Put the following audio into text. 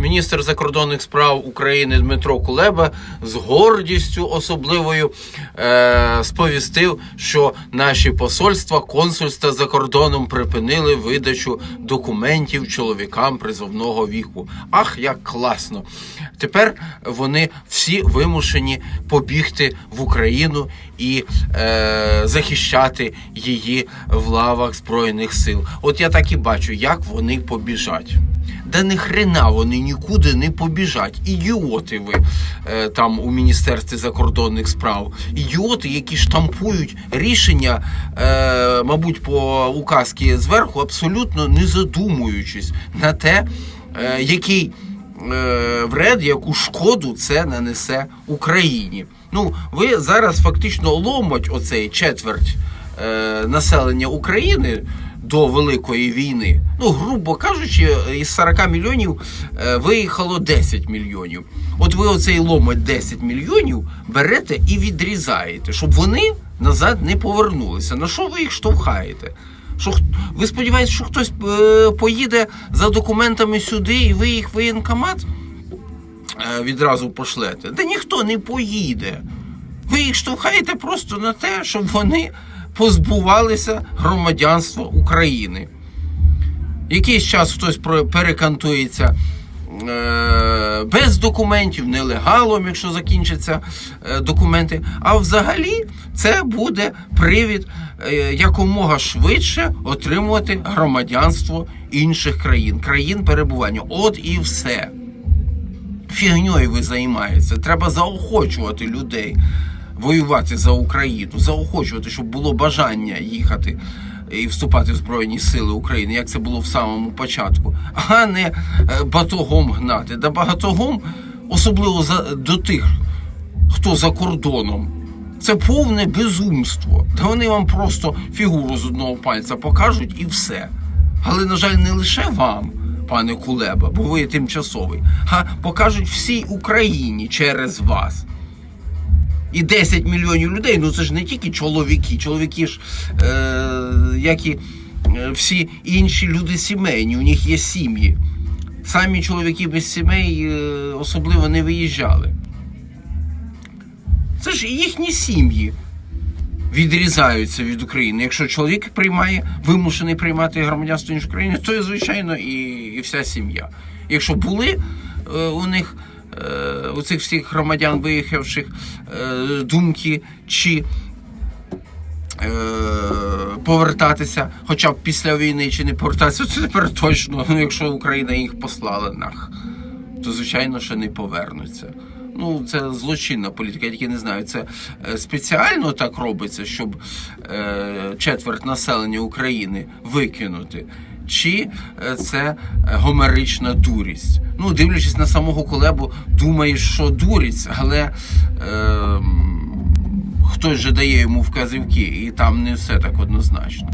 міністр закордонних справ України Дмитро Кулеба з гордістю особливою е, сповістив, що наші посольства, консульства за кордоном припинили видачу документів чоловікам призовного віку. Ах, як класно! Тепер вони всі вимушені побігти в Україну і е, захищати її в лавах Збройних сил. От я так і бачу, як вони побіжать. Да ні хрена вони нікуди не побіжать. Ідіоти ви е, там у Міністерстві закордонних справ. Ідіоти, які штампують рішення, е, мабуть, по указки зверху, абсолютно не задумуючись на те, е, який вред, яку шкоду це нанесе Україні. Ну, ви зараз фактично ломать оцей четверть населення України до Великої війни. Ну, грубо кажучи, із 40 мільйонів е, виїхало 10 мільйонів. От ви оцей ломать 10 мільйонів берете і відрізаєте, щоб вони назад не повернулися. На що ви їх штовхаєте? Що ви сподіваєтесь, що хтось е, поїде за документами сюди, і ви їх воєнкомат е, відразу пошлете? Та ніхто не поїде. Ви їх штовхаєте просто на те, щоб вони позбувалися громадянства України. Якийсь час хтось перекантується е, без документів, нелегалом, якщо закінчаться е, документи. А взагалі це буде привід е, якомога швидше отримувати громадянство інших країн, країн перебування. От і все. Фігньою ви займаєтеся. Треба заохочувати людей воювати за Україну, заохочувати, щоб було бажання їхати і вступати в Збройні Сили України, як це було в самому початку, а не е, батогом гнати. Да батогом, особливо за, до тих, хто за кордоном. Це повне безумство. Та вони вам просто фігуру з одного пальця покажуть і все. Але, на жаль, не лише вам, пане Кулеба, бо ви тимчасовий, а покажуть всій Україні через вас. І 10 мільйонів людей, ну це ж не тільки чоловіки, чоловіки ж, е, як і е, всі інші люди сімейні, у них є сім'ї. Самі чоловіки без сімей е, особливо не виїжджали. Це ж їхні сім'ї відрізаються від України. Якщо чоловік приймає, вимушений приймати громадянство іншої країни, то, звичайно, і, і вся сім'я. Якщо були е, у них у цих всіх громадян, виїхавших е, думки чи е, повертатися, хоча б після війни, чи не повертатися, це тепер точно, ну, якщо Україна їх послала нах, то звичайно, що не повернуться. Ну, це злочинна політика, я тільки не знаю. Це е, спеціально так робиться, щоб е, четверть населення України викинути. Чи е, це гомерична дурість? Ну, дивлячись на самого колебу, думаєш, що дурість, але е, хтось же дає йому вказівки, і там не все так однозначно.